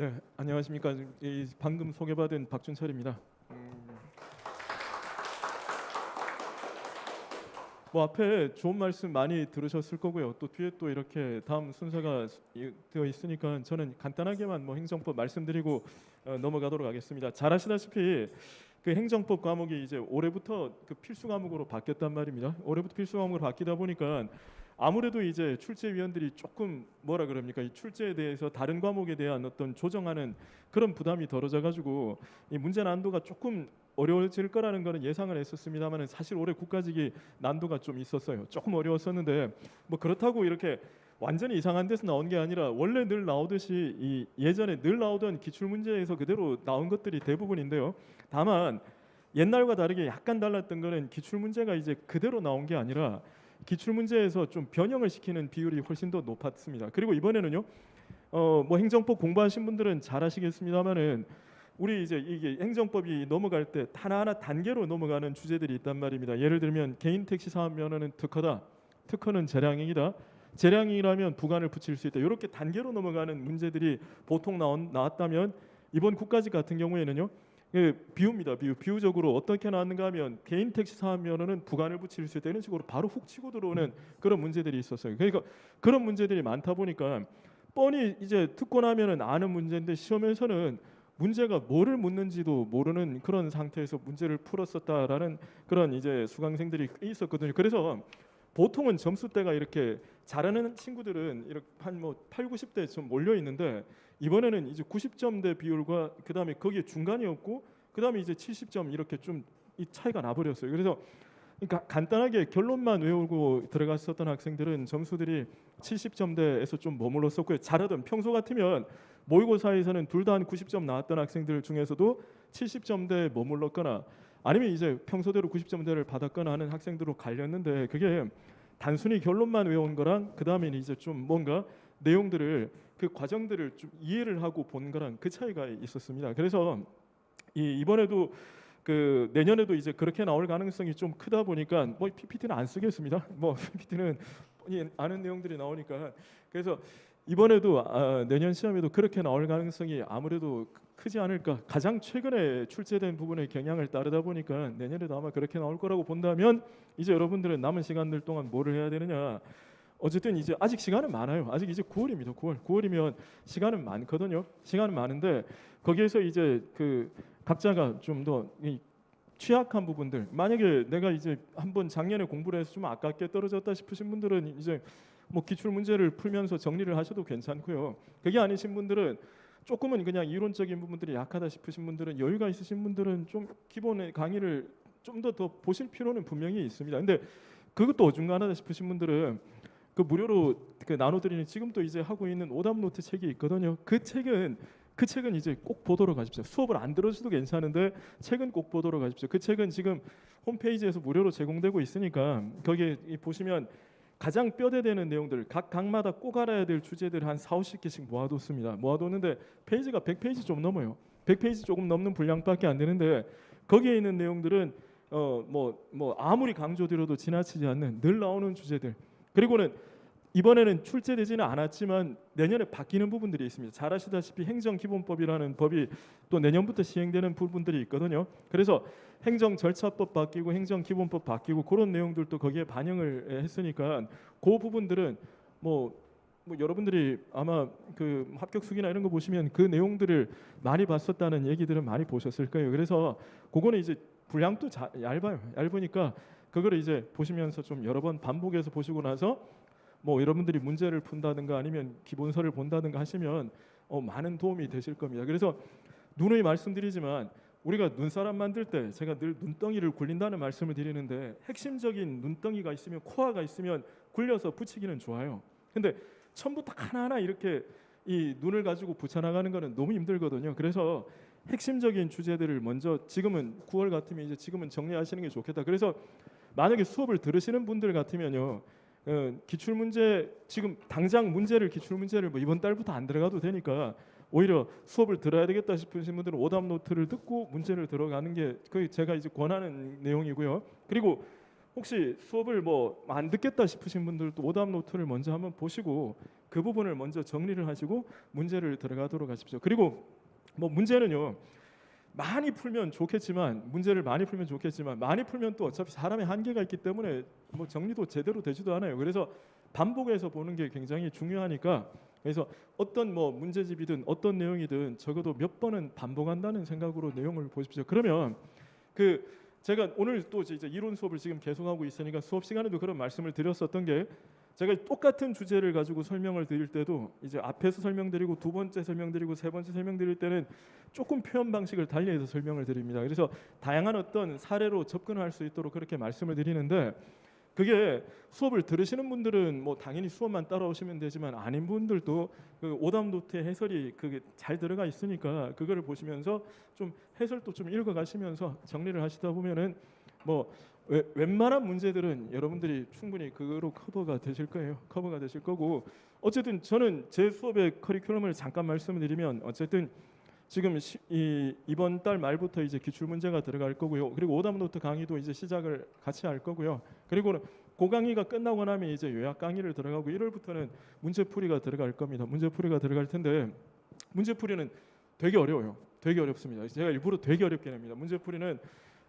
네, 안녕하십니까. 이 방금 소개받은 박준철입니다. 음, 뭐 앞에 좋은 말씀 많이 들으셨을 거고요. 또 뒤에 또 이렇게 다음 순서가 이- 되어 있으니까 저는 간단하게만 뭐 행정법 말씀드리고 어, 넘어가도록 하겠습니다. 잘 아시다시피 그 행정법 과목이 이제 올해부터 그 필수 과목으로 바뀌었단 말입니다. 올해부터 필수 과목으로 바뀌다 보니까 아무래도 이제 출제위원들이 조금 뭐라 그럽니까? 이 출제에 대해서 다른 과목에 대한 어떤 조정하는 그런 부담이 덜어져 가지고 이 문제 난도가 조금 어려워질 거라는 거는 예상을 했었습니다만 사실 올해 국가직이 난도가 좀 있었어요. 조금 어려웠었는데 뭐 그렇다고 이렇게 완전히 이상한 데서 나온 게 아니라 원래 늘 나오듯이 이 예전에 늘 나오던 기출 문제에서 그대로 나온 것들이 대부분인데요. 다만 옛날과 다르게 약간 달랐던 거는 기출 문제가 이제 그대로 나온 게 아니라 기출 문제에서 좀 변형을 시키는 비율이 훨씬 더 높았습니다. 그리고 이번에는요. 어 뭐 행정법 공부하신 분들은 잘 아시겠습니다만은 우리 이제 이게 행정법이 넘어갈 때 하나하나 단계로 넘어가는 주제들이 있단 말입니다. 예를 들면 개인 택시 사업 면허는 특허다. 특허는 재량행이다. 재량이라면 부관을 붙일 수 있다. 이렇게 단계로 넘어가는 문제들이 보통 나온, 나왔다면 이번 국가직 같은 경우에는요. 그 비유입니다. 비유. 비유적으로 어떻게 나왔는가 하면 개인 택시 사업 면허는 부관을 붙일 수 있다 이런 식으로 바로 훅 치고 들어오는 그런 문제들이 있었어요. 그러니까 그런 문제들이 많다 보니까 뻔히 이제 나면은 아는 문제인데 시험에서는 문제가 뭐를 묻는지도 모르는 그런 상태에서 문제를 풀었었다라는 그런 이제 수강생들이 있었거든요. 그래서 보통은 점수대가 이렇게 잘하는 친구들은 이렇게 한 뭐 8, 90대 좀 몰려 있는데 이번에는 이제 90점대 비율과 그다음에 거기에 중간이 없고 그다음에 이제 70점 이렇게 좀 이 차이가 나버렸어요. 그래서 그러니까 간단하게 결론만 외우고 들어갔었던 학생들은 점수들이 70점대에서 좀 머물렀었고요. 잘하던 평소 같으면 모의고사에서는 둘 다 한 90점 나왔던 학생들 중에서도 70점대에 머물렀거나 아니면 이제 평소대로 90점대를 받았거나 하는 학생들로 갈렸는데 그게 단순히 결론만 외운 거랑 그 다음에는 이제 좀 뭔가 내용들을 그 과정들을 좀 이해를 하고 본 거랑 그 차이가 있었습니다. 그래서 이 이번에도 그 내년에도 이제 그렇게 나올 가능성이 좀 크다 보니까 뭐 PPT는 안 쓰겠습니다. 뭐 PPT는 아는 내용들이 나오니까 그래서 이번에도 아, 내년 시험에도 그렇게 나올 가능성이 아무래도 크지 않을까. 가장 최근에 출제된 부분의 경향을 따르다 보니까 내년에도 아마 그렇게 나올 거라고 본다면 이제 여러분들은 남은 시간들 동안 뭐를 해야 되느냐. 어쨌든 이제 아직 시간은 많아요. 아직 이제 9월입니다. 9월. 9월이면 시간은 많거든요. 시간은 많은데 거기에서 이제 그 각자가 좀 더 취약한 부분들 만약에 내가 이제 한번 작년에 공부를 해서 좀 아깝게 떨어졌다 싶으신 분들은 이제 뭐 기출 문제를 풀면서 정리를 하셔도 괜찮고요. 그게 아니신 분들은 조금은 그냥 이론적인 부분들이 약하다 싶으신 분들은 여유가 있으신 분들은 좀 기본의 강의를 좀 더 더 보실 필요는 분명히 있습니다. 근데 그것도 어중간하다 싶으신 분들은 그 무료로 그 나눠드리는 지금도 이제 하고 있는 오답 노트 책이 있거든요. 그 책은 그 책은 이제 꼭 보도록 하십시오. 수업을 안 들어줘도 괜찮은데 책은 꼭 보도록 하십시오. 그 책은 지금 홈페이지에서 무료로 제공되고 있으니까 거기에 이 보시면 가장 뼈대되는 내용들 각 강마다 꼭 알아야 될 주제들 한 4, 50개씩 모아뒀습니다. 모아뒀는데 페이지가 100페이지 좀 넘어요. 100페이지 조금 넘는 분량밖에 안 되는데 거기에 있는 내용들은 어뭐뭐 아무리 강조드려도 지나치지 않는 늘 나오는 주제들. 그리고는 이번에는 출제되지는 않았지만 내년에 바뀌는 부분들이 있습니다. 잘 아시다시피 행정기본법이라는 법이 또 내년부터 시행되는 부분들이 있거든요. 그래서 행정 절차법 바뀌고 행정기본법 바뀌고 그런 내용들도 거기에 반영을 했으니까 그 부분들은 뭐, 뭐 여러분들이 아마 그 합격 수기나 이런 거 보시면 그 내용들을 많이 봤었다는 얘기들은 많이 보셨을 거예요. 그래서 그거는 이제 분량도 자, 얇아요. 얇으니까 그거를 이제 보시면서 좀 여러 번 반복해서 보시고 나서 뭐 여러분들이 문제를 푼다든가 아니면 기본서를 본다든가 하시면 어, 많은 도움이 되실 겁니다. 그래서 누누이 말씀드리지만 우리가 눈사람 만들 때 제가 늘 눈덩이를 굴린다는 말씀을 드리는데 핵심적인 눈덩이가 있으면 코어가 있으면 굴려서 붙이기는 좋아요. 근데 처음부터 하나하나 이렇게 이 눈을 가지고 붙여나가는 거는 너무 힘들거든요. 그래서 핵심적인 주제들을 먼저 지금은 9월 같으면 이제 지금은 정리하시는 게 좋겠다. 그래서 만약에 수업을 들으시는 분들 같으면요. 어, 기출 문제 지금 당장 문제를 기출 문제를 뭐 이번 달부터 안 들어가도 되니까 오히려 수업을 들어야 되겠다 싶으신 분들은 오답 노트를 듣고 문제를 들어가는 게 거의 제가 이제 권하는 내용이고요. 그리고 혹시 수업을 뭐 안 듣겠다 싶으신 분들도 오답 노트를 먼저 한번 보시고 그 부분을 먼저 정리를 하시고 문제를 들어가도록 하십시오. 그리고 뭐 문제는요. 많이 풀면 좋겠지만 문제를 많이 풀면 좋겠지만 많이 풀면 또 어차피 사람의 한계가 있기 때문에 뭐 정리도 제대로 되지도 않아요. 그래서 반복해서 보는 게 굉장히 중요하니까 그래서 어떤 뭐 문제집이든 어떤 내용이든 적어도 몇 번은 반복한다는 생각으로 내용을 보십시오. 그러면 그 제가 오늘 또 이제 이론 수업을 지금 계속하고 있으니까 수업 시간에도 그런 말씀을 드렸었던 게 제가 똑같은 주제를 가지고 설명을 드릴 때도 이제 앞에서 설명드리고 두 번째 설명드리고 세 번째 설명드릴 때는 조금 표현 방식을 달리해서 설명을 드립니다. 그래서 다양한 어떤 사례로 접근할 수 있도록 그렇게 말씀을 드리는데 그게 수업을 들으시는 분들은 뭐 당연히 수업만 따라오시면 되지만 아닌 분들도 그 오답 노트의 해설이 그게 잘 들어가 있으니까 그거를 보시면서 좀 해설도 좀 읽어가시면서 정리를 하시다 보면은 뭐 웨- 웬만한 문제들은 여러분들이 충분히 그거로 커버가 되실 거예요. 커버가 되실 거고 어쨌든 저는 제 수업의 커리큘럼을 잠깐 말씀을 드리면 어쨌든 지금 시, 이, 이번 달 말부터 이제 기출 문제가 들어갈 거고요. 그리고 오답 노트 강의도 이제 시작을 같이 할 거고요. 그리고는 그 강의가 끝나고 나면 이제 요약 강의를 들어가고 1월부터는 문제풀이가 들어갈 겁니다. 문제풀이가 들어갈 텐데 문제풀이는 되게 어려워요. 되게 어렵습니다. 제가 일부러 되게 어렵게 냅니다. 문제풀이는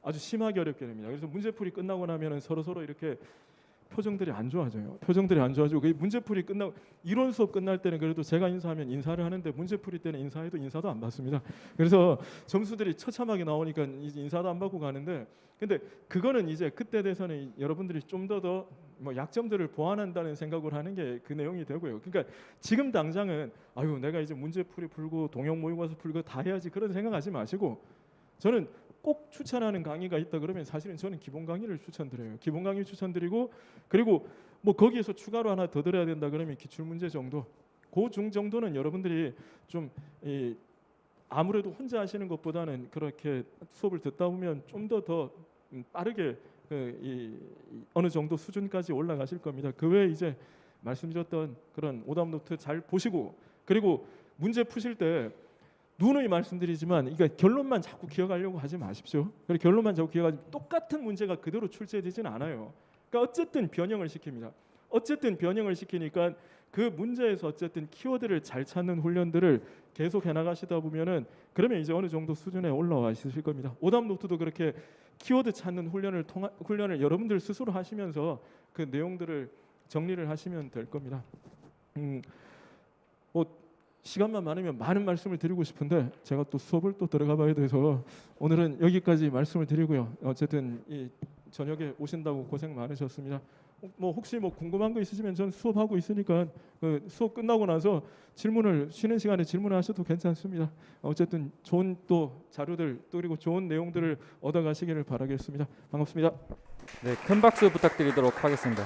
아주 심하게 어렵게 냅니다. 그래서 문제풀이 끝나고 나면은 서로 서로 이렇게 표정들이 안 좋아져요. 표정들이 안 좋아지고 그 문제풀이 끝나고 이론 수업 끝날 때는 그래도 제가 인사하면 인사를 하는데 문제풀이 때는 인사해도 인사도 안 받습니다. 그래서 점수들이 처참하게 나오니까 인사도 안 받고 가는데 근데 그거는 이제 그때 돼서는 여러분들이 좀 더 더 뭐 약점들을 보완한다는 생각을 하는 게 그 내용이 되고요. 그러니까 지금 당장은 아유 내가 이제 문제풀이 풀고 동영 모의고사 풀고 다 해야지 그런 생각하지 마시고 저는 꼭 추천하는 강의가 있다 그러면 사실은 저는 기본 강의를 추천드려요. 기본 강의 추천드리고 그리고 뭐 거기에서 추가로 하나 더 들어야 된다 그러면 기출 문제 정도 고중 정도는 여러분들이 좀 이, 아무래도 혼자 하시는 것보다는 그렇게 수업을 듣다 보면 좀 더 더 빠르게 그, 이, 이 어느 정도 수준까지 올라가실 겁니다. 그 외에 이제 말씀드렸던 그런 오답 노트 잘 보시고 그리고 문제 푸실 때 누누이 말씀드리지만 이게 결론만 자꾸 기억하려고 하지 마십시오. 그리고 결론만 자꾸 기억하지 똑같은 문제가 그대로 출제되지는 않아요. 그러니까 어쨌든 변형을 시킵니다. 어쨌든 변형을 시키니까 그 문제에서 어쨌든 키워드를 잘 찾는 훈련들을 계속 해 나가시다 보면은 그러면 이제 어느 정도 수준에 올라와 있으실 겁니다. 오답 노트도 그렇게 키워드 찾는 훈련을 통하, 훈련을 여러분들 스스로 하시면서 그 내용들을 정리를 하시면 될 겁니다. 음, 뭐 시간만 많으면 많은 말씀을 드리고 싶은데 제가 또 수업을 또 들어가 봐야 돼서 오늘은 여기까지 말씀을 드리고요. 어쨌든 이 저녁에 오신다고 고생 많으셨습니다. 어, 뭐 혹시 뭐 궁금한 거 있으시면 전 수업하고 있으니까 그 수업 끝나고 나서 질문을 쉬는 시간에 질문하셔도 괜찮습니다. 어쨌든 좋은 또 자료들 또 그리고 좋은 내용들을 얻어 가시기를 바라겠습니다. 반갑습니다. 네, 큰 박수 부탁드리도록 하겠습니다.